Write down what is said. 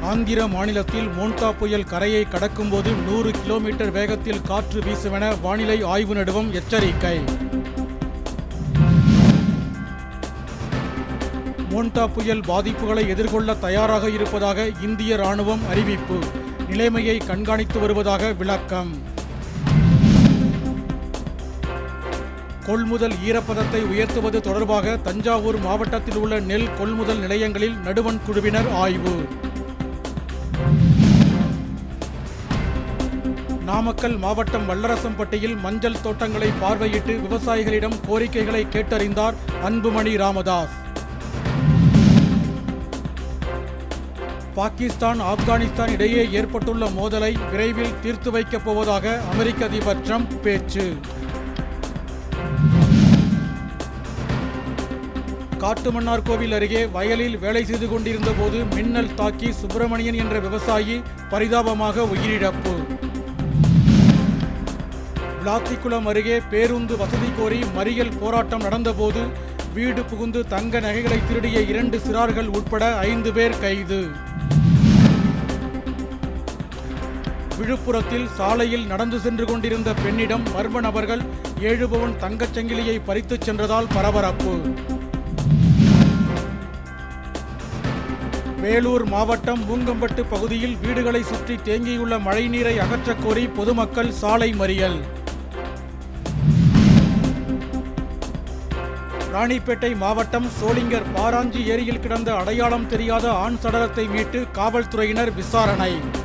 ஆந்திர மாநிலத்தில் மோன்டா புயல் கரையை கடக்கும்போது நூறு கிலோமீட்டர் வேகத்தில் காற்று வீசுமென வானிலை ஆய்வு நடுவம் எச்சரிக்கை. மோன்டா புயல் பாதிப்புகளை எதிர்கொள்ள தயாராக இருப்பதாக இந்திய ராணுவம் அறிவிப்பு. நிலைமையை கண்காணித்து வருவதாக விளக்கம். கொள்முதல் ஈரப்பதத்தை உயர்த்துவது தொடர்பாக தஞ்சாவூர் மாவட்டத்தில் உள்ள நெல் கொள்முதல் நிலையங்களில் நடுவண் குழுவினர் ஆய்வு. நாமக்கல் மாவட்டம் வல்லரசம்பட்டியில் மஞ்சள் தோட்டங்களை பார்வையிட்டு விவசாயிகளிடம் கோரிக்கைகளை கேட்டறிந்தார் அன்புமணி ராமதாஸ். பாகிஸ்தான் ஆப்கானிஸ்தான் இடையே ஏற்பட்டுள்ள மோதலை விரைவில் தீர்த்து வைக்கப் போவதாக அமெரிக்க அதிபர் ட்ரம்ப் பேச்சு. காட்டுமன்னார்கோவில் அருகே வயலில் வேலை செய்து கொண்டிருந்த போது மின்னல் தாக்கி சுப்பிரமணியன் என்ற விவசாயி பரிதாபமாக உயிரிழப்பு. விளாத்திக்குளம் அருகே பேருந்து வசதி கோரி மறியல் போராட்டம் நடந்தபோது வீடு புகுந்து தங்க நகைகளை திருடிய இரண்டு சிறார்கள் உட்பட ஐந்து பேர் கைது. விழுப்புரத்தில் சாலையில் நடந்து சென்று கொண்டிருந்த பெண்ணிடம் மர்ம நபர்கள் ஏழு பவுன் தங்கச் சங்கிலியை பறித்துச் சென்றதால் பரபரப்பு. வேலூர் மாவட்டம் பூங்கம்பட்டு பகுதியில் வீடுகளை சுற்றி தேங்கியுள்ள மழைநீரை அகற்றக் கோரி பொதுமக்கள் சாலை மறியல். ராணிப்பேட்டை மாவட்டம் சோளிங்கர் பாராஞ்சி ஏரியில் கிடந்த அடையாளம் தெரியாத ஆண் சடலத்தை மீட்டு காவல்துறையினர் விசாரணை.